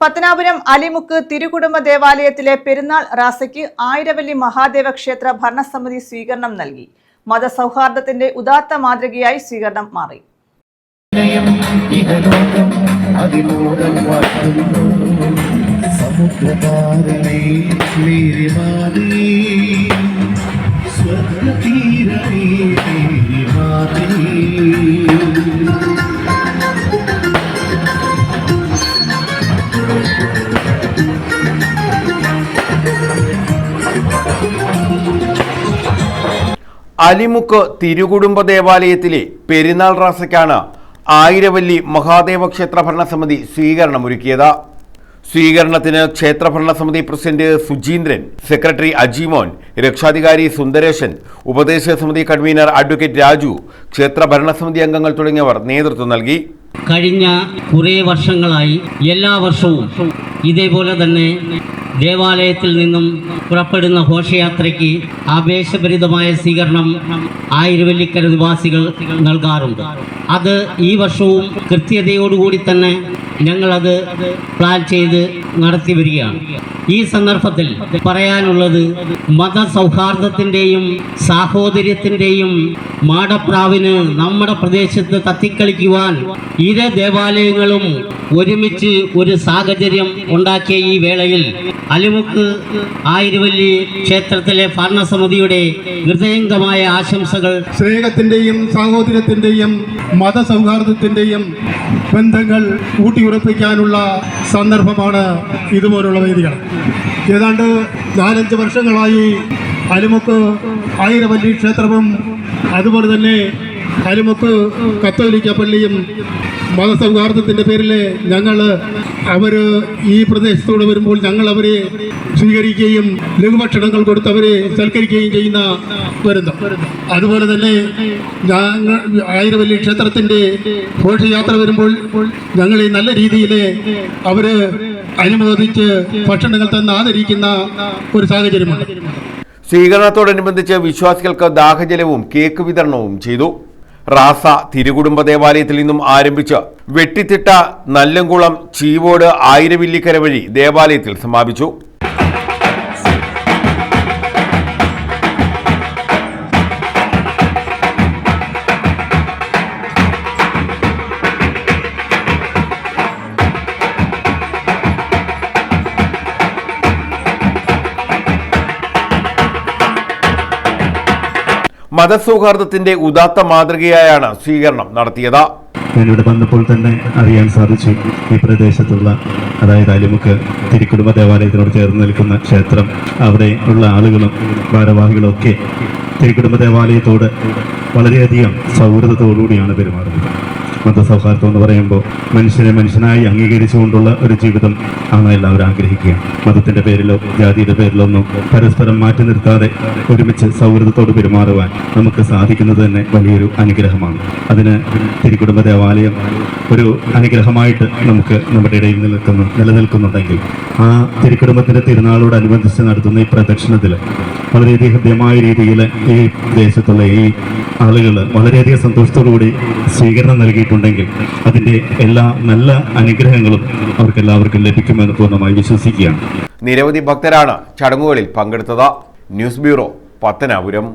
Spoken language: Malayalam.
പത്തനാപുരം അലിമുക്ക് തിരുകുടുംബ ദേവാലയത്തിലെ പെരുന്നാൾ റാസയ്ക്ക് ആയിരവല്ലി മഹാദേവ ക്ഷേത്ര ഭരണസമിതി സ്വീകരണം നൽകി. മതസൗഹാർദ്ദത്തിന്റെ ഉദാത്ത മാതൃകയായി സ്വീകരണം മാറി. അലിമുക്ക് തിരുകുടുംബ ദേവാലയത്തിലെ പെരുന്നാൾ റാസയ്ക്കാണ് ആയിരവല്ലി മഹാദേവ ക്ഷേത്ര ഭരണസമിതി സ്വീകരണമൊരുക്കിയത്. സ്വീകരണത്തിന് ക്ഷേത്ര ഭരണസമിതി പ്രസിഡന്റ് സുജീന്ദ്രൻ സെക്രട്ടറി അജിമോൻ രക്ഷാധികാരി സുന്ദരേശൻ ഉപദേശക സമിതി കൺവീനർ അഡ്വക്കേറ്റ് രാജു ക്ഷേത്ര ഭരണസമിതി അംഗങ്ങൾ തുടങ്ങിയവർ നേതൃത്വം നൽകി. കഴിഞ്ഞ കുറേ വർഷങ്ങളായി എല്ലാ വർഷവും ഇതേപോലെ തന്നെ ദേവാലയത്തിൽ നിന്നും പുറപ്പെടുന്ന ഘോഷയാത്രയ്ക്ക് ആവേശഭരിതമായ സ്വീകരണം ആയിരവല്ലിക്കര നിവാസികൾ നൽകാറുണ്ട്. അത് ഈ വർഷവും കൃത്യതയോടുകൂടി തന്നെ ഞങ്ങളത് പ്ലാൻ ചെയ്ത് നടത്തി വരികയാണ്. ഈ സന്ദർഭത്തിൽ പറയാനുള്ളത് മതസൗഹാർദ്ദത്തിന്റെയും സാഹോദര്യത്തിന്റെയും മാടപ്രാവിന് നമ്മുടെ പ്രദേശത്ത് തത്തിക്കളിക്കുവാൻ ഇരു ദേവാലയങ്ങളും ഒരുമിച്ച് ഒരു സാഹചര്യം ഉണ്ടാക്കിയ ഈ വേളയിൽ അലിമുക്ക് ആയിരവല്ലി ക്ഷേത്രത്തിലെ ഭരണസമിതിയുടെ ഹൃദയംഗമായ ആശംസകൾ സ്നേഹത്തിന്റെയും സാഹോദര്യത്തിന്റെയും മതസൗഹാർദ്ദത്തിന്റെയും ബന്ധങ്ങൾ ഊട്ടിയുറപ്പിക്കാനുള്ള സന്ദർഭമാണ് ഇതുപോലുള്ള വേദികൾ. ഏതാണ്ട് നാലഞ്ച് വർഷങ്ങളായി അലിമുക്ക് ആയിരവല്ലി ക്ഷേത്രവും അതുപോലെ തന്നെ അലിമുക്ക് കത്തോലിക്ക പള്ളിയും മതസൗഹാർദ്ദത്തിന്റെ പേരിൽ ഞങ്ങൾ അവർ ഈ പ്രദേശത്തോട് വരുമ്പോൾ ഞങ്ങൾ അവരെ സ്വീകരിക്കുകയും ലഘുഭക്ഷണങ്ങൾ കൊടുത്ത് അവരെ സൽക്കരിക്കുകയും ചെയ്യുന്ന വരുന്നു അതുപോലെ തന്നെ ഞങ്ങൾ ആയിരവല്ലി ക്ഷേത്രത്തിന്റെ ഘോഷയാത്ര വരുമ്പോൾ ഞങ്ങളെ നല്ല രീതിയിൽ അവർ അനുമോദിച്ച് ഭക്ഷണങ്ങൾ തന്ന് ആദരിക്കുന്ന ഒരു സാഹചര്യമാണ് സ്വീകരണത്തോടനുബന്ധിച്ച് വിശ്വാസികൾക്ക് ദാഹജലവും കേക്ക് വിതരണവും ചെയ്തു. റാസ തിരുകുടുംബ ദേവാലയത്തിൽ നിന്നും ആരംഭിച്ച് വെട്ടിത്തിട്ട നല്ലംകുളം ചീവോട് ആയിരവില്ലിക്കര വഴി ദേവാലയത്തിൽ സമാപിച്ചു. മതസൗഹാർദ്ദത്തിന്റെ ഉദാത്ത മാതൃകയായാണ് സ്വീകരണം നടത്തിയത്. ഞാനിവിടെ വന്നപ്പോൾ തന്നെ അറിയാൻ സാധിച്ചു ഈ പ്രദേശത്തുള്ള അതായത് അലിമുക്ക് തിരുക്കുടുംബ ദേവാലയത്തിനോട് ചേർന്ന് നിൽക്കുന്ന ക്ഷേത്രം. അവിടെ ഉള്ള ആളുകളും ഭാരവാഹികളും ഒക്കെ തിരുക്കുടുംബ ദേവാലയത്തോട് വളരെയധികം സൗഹൃദത്തോടുകൂടിയാണ് പെരുമാറുന്നത്. മതസൗഹാർദ്ദം എന്ന് പറയുമ്പോൾ മനുഷ്യനെ മനുഷ്യനായി അംഗീകരിച്ചുകൊണ്ടുള്ള ഒരു ജീവിതം ആണ് എല്ലാവരും ആഗ്രഹിക്കുക. മതത്തിന്റെ പേരിലോ ജാതിയുടെ പേരിലോ ഒന്നും പരസ്പരം മാറ്റി നിർത്താതെ ഒരുമിച്ച് സൗഹൃദത്തോട് പെരുമാറുവാൻ നമുക്ക് സാധിക്കുന്നത് തന്നെ വലിയൊരു അനുഗ്രഹമാണ്. അതിന് തിരുക്കുടുംബ ദേവാലയം ഒരു അനുഗ്രഹമായിട്ട് നമുക്ക് നമ്മുടെ ഇടയിൽ നിൽക്കുന്നു നിലനിൽക്കുന്നുണ്ടെങ്കിൽ ആ തിരുക്കുടുംബത്തിന്റെ തിരുനാളോടനുബന്ധിച്ച് നടത്തുന്ന ഈ പ്രദക്ഷിണത്തിൽ വളരെയധികം ഹൃദ്യമായ രീതിയിൽ ഈ ദേശത്തുള്ള ഈ ആളുകൾ വളരെയധികം സന്തോഷത്തോടുകൂടി സ്വീകരണം നൽകിയിട്ടുണ്ടെങ്കിൽ അതിന്റെ എല്ലാ നല്ല അനുഗ്രഹങ്ങളും അവർക്ക് എല്ലാവർക്കും ലഭിക്കുമെന്ന് പൂർണമായി വിശ്വസിക്കുകയാണ്. നിരവധി ഭക്തരാണ് ചടങ്ങുകളിൽ പങ്കെടുത്തത്. News bureau Pathanapuram.